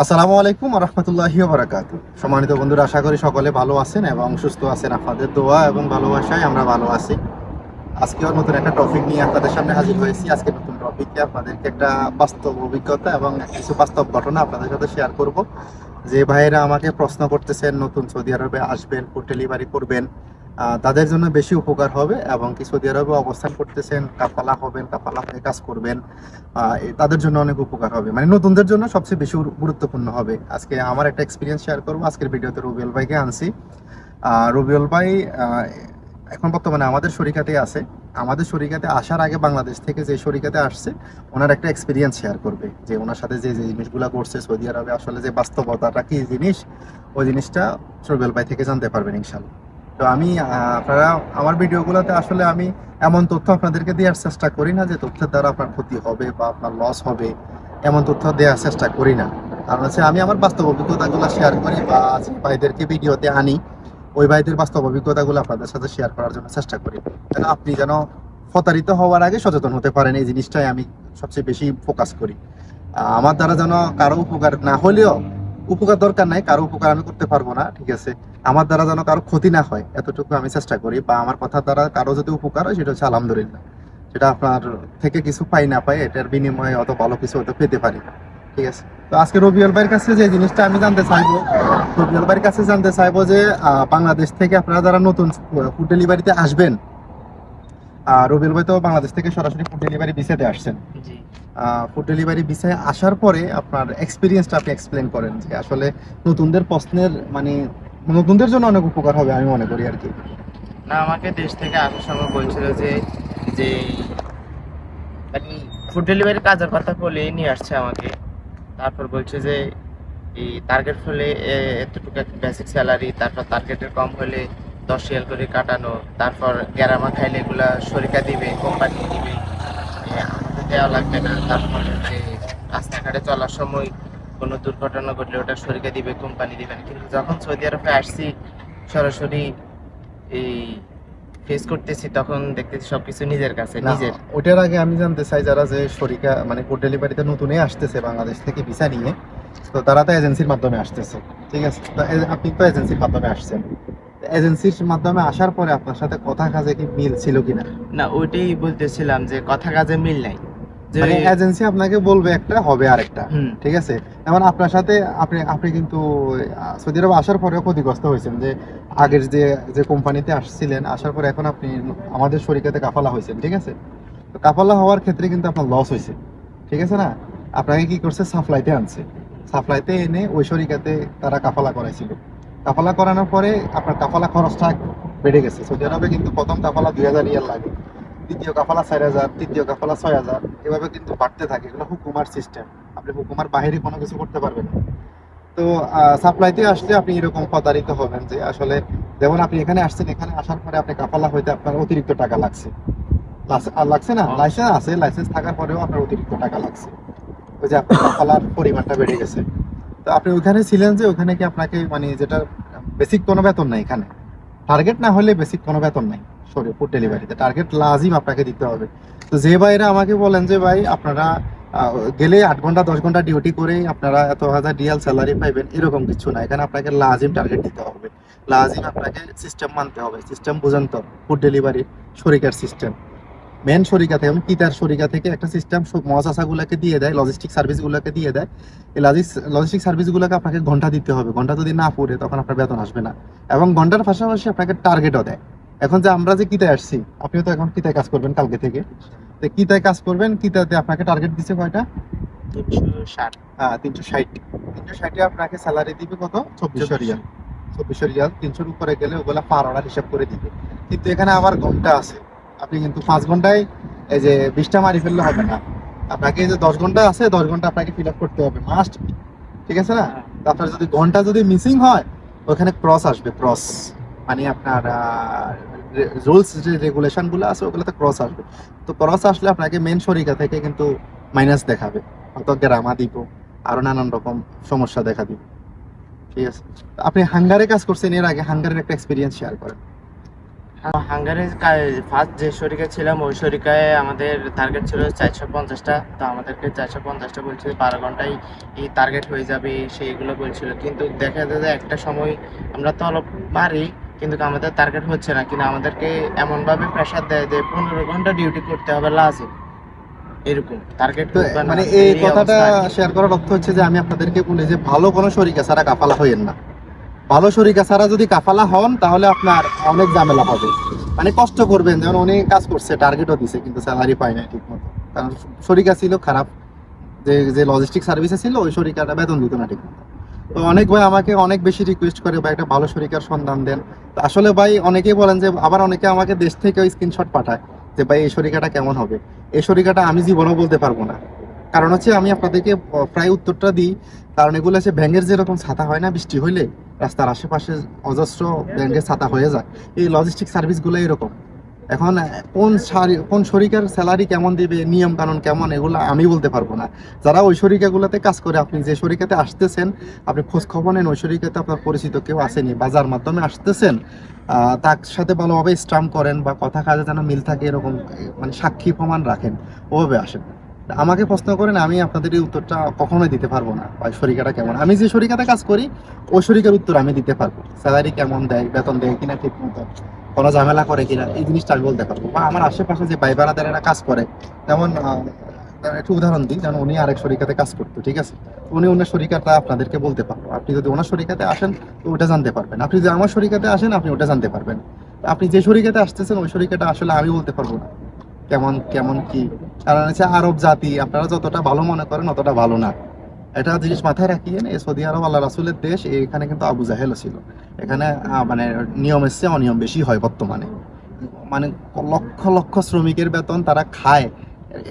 আসসালামু আলাইকুম রহমতুল্লাহি বারাকাত সম্মানিত বন্ধুরা, আশা করি সকলে ভালো আছেন এবং সুস্থ আছেন। আপনাদের দোয়া এবং ভালোবাসায় আমরা ভালো আছি। আজকেও নতুন একটা টপিক নিয়ে আপনাদের সামনে হাজির হয়েছি। আজকে নতুন টপিকে আপনাদেরকে একটা বাস্তব অভিজ্ঞতা এবং কিছু বাস্তব ঘটনা আপনাদের সাথে শেয়ার করব। যে ভাইয়েরা আমাকে প্রশ্ন করতেছেন, নতুন সৌদি আরবে আসবেন ফুড ডেলিভারি করবেন। তাদের জন্য বেশি উপকার হবে এবং কি সৌদি আরবে অবস্থান করতেছেন কাপালা হবেন কাপালা হয়ে কাজ করবেন তাদের জন্য অনেক উপকার হবে। মানে নতুনদের জন্য সবচেয়ে বেশি গুরুত্বপূর্ণ হবে। আজকে আমার একটা এক্সপিরিয়েন্স শেয়ার করব। আজকের ভিডিওতে রবিউল ভাইকে আনছি। রবিউল ভাই এখন বর্তমানে আমাদের শরিকাতে আছে। আমাদের শরিকাতে আসার আগে বাংলাদেশ থেকে যে শরিকাতে আসছে, ওনার একটা এক্সপিরিয়েন্স শেয়ার করবে। যে ওনার সাথে যে যে জিনিসগুলো করছে, সৌদি আরবে আসলে যে বাস্তবতাটা কি জিনিস, ওই জিনিসটা রবিউল ভাই থেকে জানতে পারবেন ইনশাল্লাহ। তো আমি আপনারা আমার ভিডিওগুলোতে আসলে আমি এমন তথ্য আপনাদেরকে দেওয়ার চেষ্টা করি না যে তথ্যের দ্বারা আপনার ক্ষতি হবে বা আপনার লস হবে, এমন তথ্য দেওয়ার চেষ্টা করি না। কারণ হচ্ছে আমি আমার বাস্তব অভিজ্ঞতাগুলো শেয়ার করি বা যে ভাইদেরকে ভিডিওতে আনি, ওই ভাইদের বাস্তব অভিজ্ঞতাগুলো আপনাদের সাথে শেয়ার করার জন্য চেষ্টা করি। যেন আপনি যেন প্রতারিত হওয়ার আগে সচেতন হতে পারেন, এই জিনিসটাই আমি সবচেয়ে বেশি ফোকাস করি। আমার দ্বারা যেন কারও উপকার না হলেও উপকার দরকার নাই, কারও উপকার আমি করতে পারব না, ঠিক আছে? আমার দ্বারা যেন কারও ক্ষতি না হয়, এতটুকু আমি চেষ্টা করি, বা আমার কথার দ্বারা কারও যদি উপকার হয়, সেটা হচ্ছে আলহামদুলিল্লাহ। সেটা আপনার থেকে কিছু পাই না পাই, এটার বিনিময়ে অত ভালো কিছু হয়তো পেতে পারি, ঠিক আছে? তো আজকে রবিউল ভাইয়ের কাছে যে জিনিসটা আমি জানতে চাইব, রবিউল ভাইয়ের কাছে জানতে চাইব যে বাংলাদেশ থেকে আপনারা যারা নতুন ফুড ডেলিভারিতে আসবেন আর রবিউল ভাই তো বাংলাদেশ থেকে সরাসরি ফুড ডেলিভারি ভিসাতে আসছেন। ফুড ডেলিভারি বিষয়ে আসার পরে আপনার এক্সপিরিয়েন্সটা আপনি এক্সপ্লেন করেন যে আসলে নতুনদের প্রশ্নের মানে নতুনদের জন্য অনেক উপকার হবে আমি মনে করি আর কি। না, আমাকে দেশ থেকে আসার সময় বলছিল যে যে মানে ফুড ডেলিভারি কাজের কথা বলেই নিয়ে আসছে আমাকে। তারপর বলছে যে, এই টার্গেট হলে এতটুকু বেসিক স্যালারি তারপর টার্গেটের কম হলে দশ রিয়াল করে কাটানো, তারপর গ্যারামা খাইলে এগুলা শরিকা দিবে কোম্পানি দিবে। দেওয়া লাগবে না। তারপর যে রাস্তাঘাটে চলার সময় কোনো দুর্ঘটনা ঘটলে ওটা শরিকা দিবে কোম্পানি দিবে না। কিন্তু যখন সৌদি আরবে আসছি সরাসরি এই ফেস করতেছি তখন দেখতেছি সবকিছু নিজের কাছে নিজের। ওটার আগে আমি জানতে চাই যারা যে শরিকা মানে ফুড ডেলিভারিতে নতুনই আসতেছে বাংলাদেশ থেকে ভিসা নিয়ে তো তারা তো এজেন্সির মাধ্যমে আসতেছে ঠিক আছে? তো আপনি তো এজেন্সির মাধ্যমে আসছেন। এজেন্সির মাধ্যমে আসার পরে আপনার সাথে কথা কাজে কি মিল ছিল কিনা? না ওইটাই বলতেছিলাম যে কথা কাজে মিল নাই। মানে এজেন্সি আপনাকে বলবে একটা হবে আরেকটা ঠিক আছে? আপনার সাথে আপনি আপনি কিন্তু সৌদি আরব আসার পরেও ক্ষতিগ্রস্ত হয়েছেন যে আগের যে যে কোম্পানিতে আসছিলেন আসার পরে এখন আপনি আমাদের শরিকাতে কাফালা হয়েছেন ঠিক আছে? তো কাফালা হওয়ার ক্ষেত্রে কিন্তু আপনার লস হয়েছে ঠিক আছে না? আপনাকে কি করছে? সাপ্লাইতে আনছে। সাপ্লাইতে এনে ওই শরিকাতে তারা কাফালা করাইছিল। কাফালা করানোর পরে আপনার কাফালা খরচটা বেড়ে গেছে। সৌদি আরবে কিন্তু প্রথম কাফালা দুই হাজার ইয়ার লাগে। দ্বিতীয় কাফালা চার হাজার, তৃতীয় কাফালা ছয় হাজার, এভাবে কিন্তু বাড়তে থাকে। এগুলো হুকুমার সিস্টেম আপনি হুকুমার বাইরে কোনো কিছু করতে পারবেন না। তো সাপ্লাইতে আসলে আপনি এরকম প্রতারিত হবেন যে আসলে যেমন আপনি এখানে আসছেন, এখানে আসার পরে আপনি কাফালা হইতে আপনার অতিরিক্ত টাকা লাগছে। লাগছে না? লাইসেন্স আছে, লাইসেন্স থাকার পরেও আপনার অতিরিক্ত টাকা লাগছে। ওই যে আপনার কাফালার পরিমাণটা বেড়ে গেছে। তো আপনি ওখানে ছিলেন যে ওখানে কি আপনাকে মানে যেটা বেসিক কোনো বেতন নাই এখানে? টার্গেট না হলে বেসিক কোনো বেতন নাই। ফুড ডেলিভারিতে টার্গেট লাজিম আপনাকে দিতে হবে। তো যে ভাইরা আমাকে বলেন যে, ভাই, আপনারা গেলে আট ঘণ্টা, দশ ঘণ্টা ডিউটি করে আপনারা এত হাজার রিয়াল স্যালারি পাইবেন, এরকম কিছু না। এখানে আপনাকে লাজিম টার্গেট দিতে হবে। লাজিম আপনাকে সিস্টেম মানতে হবে। সিস্টেম বুঝেন তো ফুড ডেলিভারি শরিকার সিস্টেম মেন শরিকা থেকে শরিকা থেকে একটা সিস্টেম দিয়ে দেয় লজিস্টিক সার্ভিসগুলোকে দিয়ে দেয়। এই লজিস্টিক সার্ভিসগুলোকে আপনাকে ঘণ্টা দিতে হবে। ঘণ্টা যদি না পড়ে, তখন আপনার বেতন আসবে না। এবং ঘণ্টার পাশাপাশি আপনাকে টার্গেটও দেয়। এখন যে আমরা যে কিতায় আসছি আপনিও তো এখন কিতায় কাজ করবেন কালকে থেকে। তো কিতায় কাজ করবেন কিতাতে আপনাকে টার্গেট দিছে কয়টা? তিনশো ষাট। হ্যাঁ তিনশো ষাট। তিনশো ষাটে আপনাকে স্যালারি দিবে কত? চব্বিশশো রিয়াল। চব্বিশশো রিয়াল তিনশোর উপরে গেলে ওগুলা পার অর্ডার হিসাব করে দিবে। কিন্তু এখানে আবার ঘণ্টা আছে। আপনি কিন্তু পাঁচ ঘন্টায় এই যে বিশটা মারি ফেললে হবে না। আপনাকে যে দশ ঘণ্টা আছে দশ ঘণ্টা আপনাকে ফিল আপ করতে হবে। মাস্ট ঠিক আছে না? আপনার যদি ঘণ্টা যদি মিসিং হয় ওখানে ক্রস আসবে ক্রস মানে আপনার রুলস যে রেগুলেশনগুলো আছে, ওগুলোতে ক্রস আসবে। তো ক্রস আসলে আপনাকে মেন শরিকা থেকে কিন্তু মাইনাস দেখাবে। হয়তো গ্রামা দিব আরও নানান রকম সমস্যা দেখা দিবে। ঠিক আছে? আপনি হাঙ্গারে কাজ করছেন, এর আগে হাঙ্গারের একটা এক্সপিরিয়েন্স শেয়ার করেন। হাঙ্গারের ফার্স্ট যে শরিকা ছিলাম, ওই শরিকায় আমাদের টার্গেট ছিল চারশো পঞ্চাশটা। তো আমাদেরকে চারশো পঞ্চাশটা বলছিল বারো ঘন্টায় এই টার্গেট হয়ে যাবে, সেইগুলো বলছিল। কিন্তু দেখা যায় একটা সময় আমরা তো অলপ মারি কিন্তু আমাদের টার্গেট হচ্ছে না। কিন্তু আমাদেরকে এমনভাবে প্রেশার দেয় যে পনেরো ঘণ্টা ডিউটি করতে হবে লাজে এরকম টার্গেট মানে এই কথাটা শেয়ার করার অর্থ হচ্ছে যে আমি আপনাদেরকে বলি যে ভালো কোনো শরিকা ছাড়া কাফালা হইয়েন না। ভালো শরিকা ছাড়া যদি কাফালা হন তাহলে আপনার অনেক ঝামেলা হবে। মানে কষ্ট করবেন যেমন অনেক কাজ করছে টার্গেটও দিছে কিন্তু স্যালারি পায় না ঠিক মতো কারণ শরিকা ছিল খারাপ। যে যে লজিস্টিক সার্ভিসে ছিল ওই শরিকাটা বেতন দিত না ঠিক মতো তো অনেক ভাই আমাকে অনেক বেশি রিকোয়েস্ট করে, ভাই, একটা ভালো শরিকার সন্ধান দেন। আসলে ভাই অনেকেই বলেন যে, আবার অনেকে আমাকে দেশ থেকে স্ক্রিনশট পাঠায় যে, ভাই, এই শরিকাটা কেমন হবে? এই শরিকাটা আমি জীবনেও বলতে পারব না। কারণ হচ্ছে আমি আপনাদেরকে প্রায় উত্তরটা দিই। কারণ এগুলো হচ্ছে ব্যাঙের যেরকম ছাতা হয় না বৃষ্টি হইলে, রাস্তার আশেপাশে অজস্র ব্যাঙের ছাতা হয়ে যায়। এই লজিস্টিক সার্ভিসগুলো এরকম। এখন, কোন কোন শরিকার স্যালারি কেমন দিবে, নিয়ম কানুন কেমন, এগুলো আমি বলতে পারব না। যারা ওই শরিকাগুলোতে কাজ করে, আপনি যে শরিকাতে আসতেছেন, আপনি খোঁজ খবর নেন, ওই শরিকাতে আপনার পরিচিত কেউ আসেনি, বাজার মাধ্যমে আসতেছেন তার সাথে ভালোভাবে স্টাম্প করেন বা কথা কাজে যেন মিল থাকে, এরকম মানে সাক্ষী প্রমাণ রাখেন, ওভাবে আসেন। আমাকে প্রশ্ন করেন, আমি আপনাদের এই উত্তরটা কখনোই দিতে পারব না ওই শরিকাটা কেমন। আমি যে শরিকাতে কাজ করি, ওই শরিকার উত্তর আমি দিতে পারব। স্যালারি কেমন দেয়, বেতন দেয় কিনা ঠিক মতো। কোনো ঝামেলা করে কিনা, এই জিনিসটা আমি বলতে পারব। বা আমার আশেপাশে যে ভাই কাজ করে, যেমন একটু উদাহরণ দিই, যেমন উনি আরেক শরিকাতে কাজ করতো, ঠিক আছে? উনি ওনার শরিকাটা আপনাদেরকে বলতে পারব। আপনি যদি ওনার শরিকাতে আসেন, তো ওটা জানতে পারবেন। আপনি যদি আমার শরিকাতে আসেন, আপনি ওটা জানতে পারবেন। আপনি যে শরিকাতে আসতেছেন, ওই শরিকাটা আসলে আমি বলতে পারব না। কেমন কেমন কি? কারণ হচ্ছে আরব জাতি, আপনারা যতটা ভালো মনে করেন, অতটা ভালো না। এটা জিনিস মাথায় রাখিয়েন এই সৌদি আরব, আল্লাহ রাসুলের দেশ, এখানে কিন্তু আবু জাহেলও ছিল। এখানে মানে নিয়ম এসছে, অনিয়ম বেশি হয় বর্তমানে। মানে লক্ষ লক্ষ শ্রমিকের বেতন তারা খায়।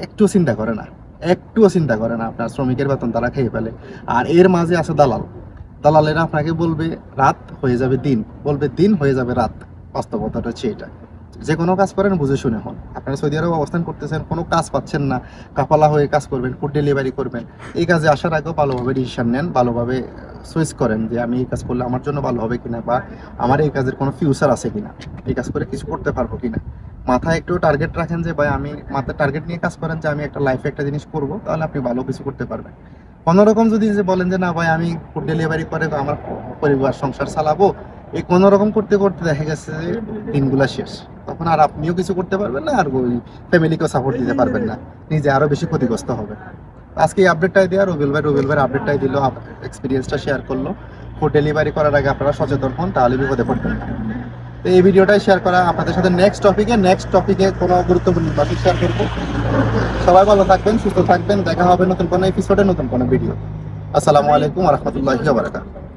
একটু চিন্তা করে না। একটুও চিন্তা করে না আপনার শ্রমিকের বেতন তারা খেয়ে ফেলে। আর এর মাঝে আছে দালাল। দালালেরা আপনাকে বলবে, রাত হয়ে যাবে দিন। বলবে, দিন হয়ে যাবে রাত। বাস্তবতাটা হচ্ছে এটা। যে কোনো কাজ করেন বুঝে শুনে হন। আপনারা সৌদি আরবে অবস্থান করতেছেন, কোনো কাজ পাচ্ছেন না কাপালা হয়ে কাজ করবেন ফুড ডেলিভারি করবেন, এই কাজে আসার আগেও ভালোভাবে ডিসিশন নেন, ভালোভাবে চয়েস করেন যে আমি এই কাজ করলে আমার জন্য ভালো হবে কিনা বা আমার এই কাজের কোনো ফিউচার আছে কিনা, এই কাজ করে কিছু করতে পারব কিনা। মাথায় একটু টার্গেট রাখেন যে, ভাই, আমি মাথায় টার্গেট নিয়ে কাজ করেন যে, আমি একটা লাইফে একটা জিনিস করব, তাহলে আপনি ভালো কিছু করতে পারবেন। কোনোরকম যদি যে বলেন যে, না, ভাই, আমি ফুড ডেলিভারি করে আমার পরিবার সংসার চালাবো, এই কোনো রকম করতে করতে দেখা গেছে যে দিনগুলা শেষ। তখন আর আপনিও কিছু করতে পারবেন না, আর ওই ফ্যামিলিকেও সাপোর্ট দিতে পারবেন না। নিজে আরও বেশি ক্ষতিগ্রস্ত হবে। আজকে এই আপডেটটাই দেওয়া রবিল ভাই রবিল ভাই আপডেটটাই দিল এক্সপিরিয়েন্সটা শেয়ার করল। ফুড ডেলিভারি করার আগে আপনারা সচেতন হন, তাহলে বিপদে পড়বেন না। তো এই ভিডিওটাই শেয়ার করা, আপনাদের সাথে নেক্সট টপিকে নেক্সট টপিকে কোনো গুরুত্বপূর্ণ টপিক শেয়ার করব। সবাই ভালো থাকবেন, সুস্থ থাকবেন, দেখা হবে নতুন কোনো এপিসোডে নতুন কোনো ভিডিও আসসালামু আলাইকুম রহমতুল্লাহি বারাকাতুহু।